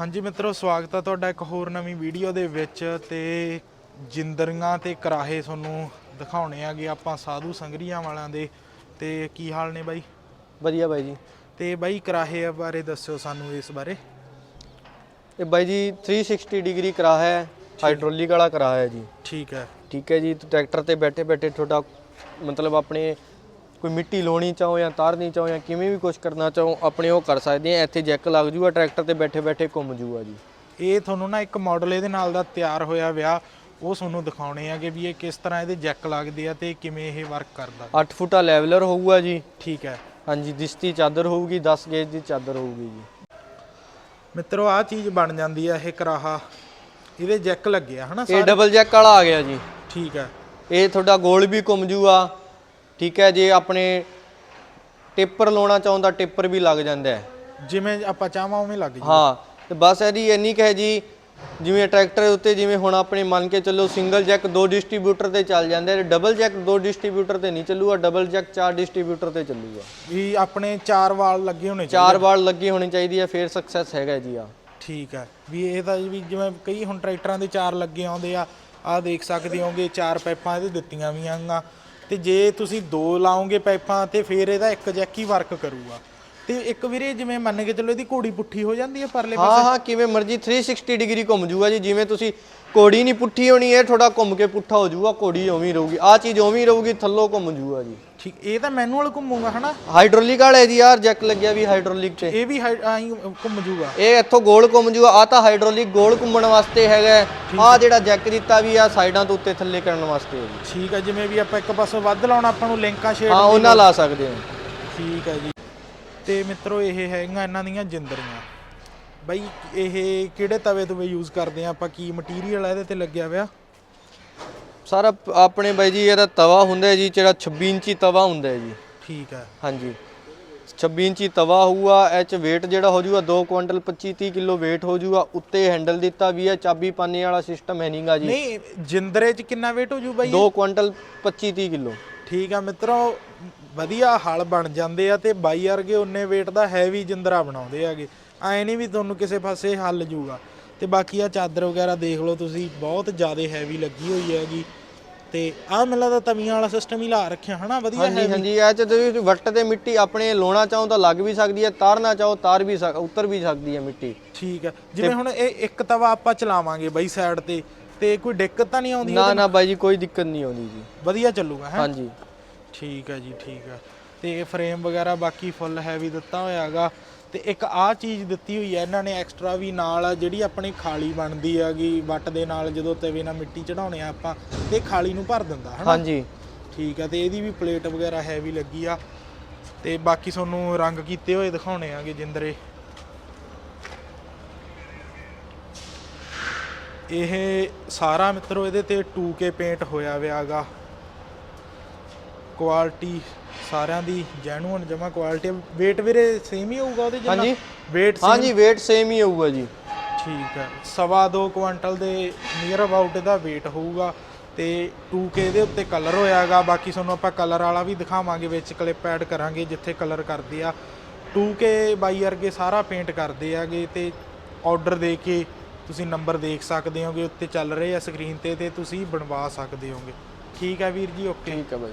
ਹਾਂਜੀ ਮਿੱਤਰੋ ਸਵਾਗਤ ਹੈ ਤੁਹਾਡਾ ਇੱਕ ਹੋਰ ਨਵੀਂ ਵੀਡੀਓ ਦੇ ਵਿੱਚ ਤੇ ਜਿੰਦਰੀਆਂ ਤੇ ਕਰਾਹੇ ਤੁਹਾਨੂੰ ਦਿਖਾਉਣੇ ਆਗੇ ਆਪਾਂ ਸਾਧੂ ਸੰਗਰੀਆਂ ਵਾਲਿਆਂ ਦੇ। ਤੇ ਕੀ ਹਾਲ ਨੇ ਬਾਈ? ਵਧੀਆ ਬਾਈ ਜੀ। ਤੇ ਬਾਈ ਕਰਾਹੇ ਬਾਰੇ ਦੱਸਿਓ ਸਾਨੂੰ ਇਸ ਬਾਰੇ। ਇਹ ਬਾਈ ਜੀ 360 ਡਿਗਰੀ ਕਰਾ ਹੈ ਹਾਈਡ੍ਰੋਲਿਕ ਵਾਲਾ ਕਰਾ ਹੈ ਜੀ। ਠੀਕ ਹੈ। ਠੀਕ ਹੈ ਜੀ ਟਰੈਕਟਰ ਤੇ ਬੈਠੇ ਬੈਠੇ ਤੁਹਾਡਾ ਮਤਲਬ ਆਪਣੇ ਕੋਈ ਮਿੱਟੀ ਲਾਉਣੀ ਚਾਹੋ ਜਾਂ ਤਾਰਨੀ ਚਾਹੋ ਜਾਂ ਕਿਵੇਂ ਵੀ ਕੁਝ ਕਰਨਾ ਚਾਹੋ ਆਪਣੇ ਉਹ ਕਰ ਸਕਦੇ ਆ ਇੱਥੇ ਜੈਕ ਲੱਗ ਜੂਗਾ ਟਰੈਕਟਰ ਤੇ ਬੈਠੇ ਬੈਠੇ ਘੁੰਮ ਜੂਗਾ ਜੀ। ਇਹ ਤੁਹਾਨੂੰ ਨਾ ਇੱਕ ਮਾਡਲ ਇਹਦੇ ਨਾਲ ਦਾ ਤਿਆਰ ਹੋਇਆ ਵਿਆ ਉਹ ਤੁਹਾਨੂੰ ਦਿਖਾਉਣੇ ਆਗੇ ਵੀ ਇਹ ਕਿਸ ਤਰ੍ਹਾਂ ਇਹਦੇ ਜੈਕ ਲੱਗਦੇ ਆ ਤੇ ਕਿਵੇਂ ਇਹ ਵਰਕ ਕਰਦਾ। 8 ਫੁੱਟਾ ਲੈਵਲਰ ਹੋਊਗਾ ਜੀ। ਠੀਕ ਹੈ। ਹਾਂਜੀ ਦਿਸਤੀ ਚਾਦਰ ਹੋਊਗੀ 10 ਗੇਜ ਦੀ ਚਾਦਰ ਹੋਊਗੀ ਜੀ। ਮਿੱਤਰੋ ਆਹ ਚੀਜ਼ ਬਣ ਜਾਂਦੀ ਆ ਇਹ ਕਰਾਹਾ। ਇਹਦੇ ਜੈਕ ਲੱਗੇ ਆ ਹਨਾ ਇਹ ਡਬਲ ਜੈਕ ਵਾਲਾ ਆ ਗਿਆ ਜੀ। ਠੀਕ ਹੈ। ਇਹ ਤੁਹਾਡਾ ਗੋਲ ਵੀ ਘੁੰਮ ਜੂਗਾ। ਠੀਕ ਹੈ ਜੇ ਆਪਣੇ ਟਿੱਪਰ ਲਾਉਣਾ ਚਾਹੁੰਦਾ ਟਿੱਪਰ ਵੀ ਲੱਗ ਜਾਂਦਾ ਹੈ। ਜਿਵੇਂ ਆਪਾਂ ਚਾਹਾਂ ਉਵੇਂ ਲੱਗ ਜੀ। ਹਾਂ ਤੇ ਬਸ ਇਹਦੀ ਇੰਨੀ ਕੁ ਹੈ ਜੀ ਜਿਵੇਂ ਟਰੈਕਟਰ ਉੱਤੇ ਜਿਵੇਂ ਹੁਣ ਆਪਣੇ ਮੰਨ ਕੇ ਚੱਲੋ ਸਿੰਗਲ ਜੈਕ ਦੋ ਡਿਸਟ੍ਰੀਬਿਊਟਰ ਤੇ ਚੱਲ ਜਾਂਦੇ ਨੇ ਡਬਲ ਜੈਕ ਦੋ ਡਿਸਟ੍ਰੀਬਿਊਟਰ ਤੇ ਨਹੀਂ ਚੱਲੂਗਾ ਡਬਲ ਜੈਕ ਚਾਰ ਡਿਸਟ੍ਰੀਬਿਊਟਰ ਤੇ ਚੱਲੂਗਾ। ਵੀ ਆਪਣੇ ਚਾਰ ਵਾਲ ਲੱਗੇ ਹੋਣੇ ਚਾਹੀਦੇ। ਚਾਰ ਵਾਲ ਲੱਗੀ ਹੋਣੀ ਚਾਹੀਦੀ ਹੈ ਫੇਰ ਸਕਸੈਸ ਹੈਗਾ ਜੀ ਆ। ਠੀਕ ਹੈ ਵੀ ਇਹ ਤਾਂ ਵੀ ਜਿਵੇਂ ਕਈ ਹੁਣ ਟਰੈਕਟਰਾਂ ਦੇ ਚਾਰ ਲੱਗੇ ਆਉਂਦੇ ਆ ਆਹ ਦੇਖ ਸਕਦੇ ਹੋਗੇ ਚਾਰ ਪਾਈਪਾਂ ਇਹਦੇ ਦਿੱਤੀਆਂ ਵੀ ਆਂਗਾ ਤੇ ਜੇ ਤੁਸੀਂ ਦੋ ਲਾਓਗੇ ਪਾਈਪਾਂ ਤੇ ਫਿਰ ਇਹਦਾ ਇੱਕ ਜੈਕ ਹੀ ਵਰਕ ਕਰੂਗਾ। ਤੇ ਇੱਕ ਵੀਰੇ ਜਿਵੇਂ ਮੰਨ ਕੇ ਚੱਲੋ ਇਹਦੀ ਘੋੜੀ ਪੁੱਠੀ ਹੋ ਜਾਂਦੀ ਹੈ ਪਰਲੇ ਹਾਂ ਹਾਂ ਕਿਵੇਂ ਮਰਜ਼ੀ 360 ਡਿਗਰੀ ਘੁੰਮ ਜੂਗਾ ਜੀ ਜਿਵੇਂ ਤੁਸੀਂ ਕੋੜੀ ਨਹੀਂ ਪੁੱਠੀ ਹੋਣੀ ਹੈ ਥੋੜਾ ਘੁੰਮ ਕੇ ਪੁੱਠਾ ਹੋ ਜੂਗਾ ਕੋੜੀ ਉਵੇਂ ਰਹੂਗੀ। ਆ ਚੀਜ਼ ਉਵੇਂ ਰਹੂਗੀ ਥੱਲੋਂ ਘੁੰਮ ਜੂਗਾ ਜੀ। ਠੀਕ ਇਹ ਤਾਂ ਮੈਨੂਅਲ ਘੁੰਮੂਗਾ ਹਨਾ? ਹਾਈਡ੍ਰੋਲਿਕ ਵਾਲਾ ਜੀ ਯਾਰ ਜੈਕ ਲੱਗਿਆ ਵੀ ਹਾਈਡ੍ਰੋਲਿਕ ਤੇ ਇਹ ਵੀ ਆਈਂ ਘੁੰਮ ਜੂਗਾ। ਇਹ ਇੱਥੋਂ ਗੋਲ ਘੁੰਮ ਜੂਗਾ ਆ ਤਾਂ ਹਾਈਡ੍ਰੋਲਿਕ ਗੋਲ ਘੁੰਮਣ ਵਾਸਤੇ ਹੈਗਾ। ਆ ਜਿਹੜਾ ਜੈਕ ਦਿੱਤਾ ਵੀ ਆ ਸਾਈਡਾਂ ਤੋਂ ਉੱਤੇ ਥੱਲੇ ਕਰਨ ਵਾਸਤੇ ਠੀਕ ਹੈ ਜਿਵੇਂ ਵੀ ਆਪਾਂ ਇੱਕ ਪਾਸੋਂ ਵੱਧ ਲਾਉਣਾ ਆਪਾਂ ਨੂੰ ਲਿੰਕਾਂ ਸ਼ੇਡ ਹਾਂ ਉਹਨਾਂ ਲਾ ਸਕਦੇ ਹੋ। ਠੀਕ ਹੈ ਜੀ। ਤੇ ਮਿੱਤਰੋ ਇਹ ਹੈਗੀਆਂ ਇਹਨਾਂ ਦੀਆਂ ਜਿੰਦਰੀਆਂ ਬਾਈ ਇਹ ਕਿਹੜੇ ਤਵੇ ਤੋਂ ਯੂਜ਼ ਕਰਦੇ ਆ? ਆਪਾਂ ਕੀ ਮਟੀਰੀਅਲ ਆ ਇਹਦੇ ਤੇ ਲੱਗਿਆ ਹੋਇਆ ਸਾਰਾ ਆਪਣੇ ਬਾਈ ਜੀ ਇਹਦਾ ਤਵਾ ਹੁੰਦਾ ਜੀ ਜਿਹੜਾ 26 ਇੰਚੀ ਤਵਾ ਹੁੰਦਾ ਜੀ। ਠੀਕ ਹੈ। ਹਾਂਜੀ। 26 ਇੰਚੀ ਤਵਾ ਹੋਊਗਾ ਇਹ ਚ weight ਜਿਹੜਾ ਹੋ ਜਾਊਗਾ 2 ਕੁਇੰਟਲ 25 30 ਕਿਲੋ weight ਹੋ ਜਾਊਗਾ ਉੱਤੇ ਹੈਂਡਲ ਦਿੱਤਾ ਵੀ ਹੈ ਚਾਬੀ ਪਾਣੇ ਵਾਲਾ ਸਿਸਟਮ ਹੈ ਨਹੀਂਗਾ ਜੀ। ਨਹੀਂ ਜਿੰਦਰੇ ਚ ਕਿੰਨਾ weight ਹੋ ਜੂ ਬਾਈ 2 ਕੁਇੰਟਲ 25 30 ਕਿਲੋ। ਠੀਕ ਆ ਮਿੱਤਰੋ ਵਧੀਆ ਹਲ ਬਣ ਜਾਂਦੇ ਆ ਤੇ ਬਾਈ ਵਰਗੇ ਉਨੇ weight ਦਾ ਹੈਵੀ ਜਿੰਦਰਾ ਬਣਾਉਂਦੇ ਆਗੇ ਐ ਨਹੀਂ ਵੀ ਤੁਹਾਨੂੰ ਕਿਸੇ ਪਾਸੇ ਹੱਲ ਜੂਗਾ। ਤੇ ਬਾਕੀ ਆ ਚਾਦਰ ਵਗੈਰਾ ਦੇਖ ਲਓ ਤੁਸੀਂ ਬਹੁਤ ਜ਼ਿਆਦਾ ਹੈਵੀ ਲੱਗੀ ਹੋਈ ਹੈਗੀ। ਤੇ ਆਹ ਮੈਨੂੰ ਲੱਗਦਾ ਤਵੀਆਂ ਵਾਲਾ ਸਿਸਟਮ ਹੀ ਲਾ ਰੱਖਿਆ ਹਨਾ? ਵਧੀਆ ਹਾਂਜੀ ਹਾਂਜੀ ਇਹ ਚ ਤੁਸੀਂ ਵੱਟ ਤੇ ਮਿੱਟੀ ਆਪਣੇ ਲਾਉਣਾ ਚਾਹੋ ਤਾਂ ਲੱਗ ਵੀ ਸਕਦੀ ਹੈ ਤਾਰਨਾ ਚਾਹੋ ਤਾਰ ਵੀ ਸਕ- ਉਤਰ ਵੀ ਸਕਦੀ ਹੈ ਮਿੱਟੀ। ਠੀਕ ਹੈ। ਜਿਵੇਂ ਹੁਣ ਇਹ ਇੱਕ ਤਵਾ ਆਪਾਂ ਚਲਾਵਾਂਗੇ ਬਾਈ ਸਾਈਡ ਤੇ ਤੇ ਕੋਈ ਦਿੱਕਤ ਤਾਂ ਨਹੀਂ ਆਉਂਦੀ ਨਾ ਨਾ ਬਾਈ ਜੀ ਕੋਈ ਦਿੱਕਤ ਨਹੀਂ ਆਉਂਦੀ ਜੀ। ਵਧੀਆ ਚੱਲੂਗਾ ਹੈ? ਹਾਂਜੀ। ਠੀਕ ਹੈ ਜੀ ਠੀਕ ਹੈ। ਤੇ ਇਹ ਫਰੇਮ ਵਗੈਰਾ ਬਾਕੀ ਫੁੱਲ ਹੈਵੀ ਦਿੱਤਾ ਹੋਇਆ ਹੈਗਾ ਤੇ ਇੱਕ ਆਹ ਚੀਜ਼ ਦਿੱਤੀ ਹੋਈ ਹੈ ਇਹਨਾਂ ਨੇ ਐਕਸਟਰਾ ਵੀ ਨਾਲ ਜਿਹੜੀ ਆਪਣੀ ਖਾਲੀ ਬਣਦੀ ਹੈਗੀ ਵੱਟ ਦੇ ਨਾਲ ਜਦੋਂ ਤਵੇ ਨਾਲ ਮਿੱਟੀ ਚੜਾਉਣੇ ਆ ਆਪਾਂ ਤੇ ਖਾਲੀ ਨੂੰ ਭਰ ਦਿੰਦਾ ਹਨਾ? ਹਾਂਜੀ। ਠੀਕ ਹੈ ਤੇ ਇਹਦੀ ਵੀ ਪਲੇਟ ਵਗੈਰਾ ਹੈਵੀ ਲੱਗੀ ਆ। ਤੇ ਬਾਕੀ ਤੁਹਾਨੂੰ ਰੰਗ ਕੀਤੇ ਹੋਏ ਦਿਖਾਉਣੇ ਆਗੇ ਜਿੰਦਰੇ। ਇਹ ਸਾਰਾ ਮਿੱਤਰੋ ਇਹਦੇ ਤੇ 2K ਪੇਂਟ ਹੋਇਆ ਵਿਆਗਾ। ਕੁਆਲਿਟੀ ਸਾਰਿਆਂ ਦੀ ਜੈਨੂਅਨ ਜਮਾ ਕੁਆਲਿਟੀ weight ਵੀਰੇ ਸੇਮ ਹੀ ਹੋਊਗਾ ਉਹਦੇ ਜਿੰਨਾ? ਹਾਂਜੀ। weight ਹਾਂਜੀ weight ਸੇਮ ਹੀ ਹੋਊਗਾ ਜੀ। ਠੀਕ ਹੈ। ਸਵਾ ਦੋ ਕੁਆਂਟਲ ਦੇ ਨੀਅਰ ਅਬਾਊਟ ਇਹਦਾ weight ਹੋਊਗਾ ਤੇ 2K ਦੇ ਉੱਤੇ ਕਲਰ ਹੋਇਆਗਾ। ਬਾਕੀ ਤੁਹਾਨੂੰ ਆਪਾਂ ਕਲਰ ਵਾਲਾ ਵੀ ਦਿਖਾਵਾਂਗੇ ਵਿੱਚ ਕਲਿੱਪ ਐਡ ਕਰਾਂਗੇ ਜਿੱਥੇ ਕਲਰ ਕਰਦੇ ਆ। 2K ਬਾਈ ਵਰਗੇ ਸਾਰਾ ਪੇਂਟ ਕਰਦੇ ਆਗੇ ਤੇ ਆਰਡਰ ਦੇ ਕੇ ਤੁਸੀਂ ਨੰਬਰ ਦੇਖ ਸਕਦੇ ਹੋਗੇ ਉੱਤੇ ਚੱਲ ਰਹੇ ਆ ਸਕਰੀਨ ਤੇ ਤੇ ਤੁਸੀਂ ਬਣਵਾ ਸਕਦੇ ਹੋਗੇ। ਠੀਕ ਹੈ ਵੀਰ ਜੀ ਓਕੇ ਠੀਕ ਹੈ ਬਾਈ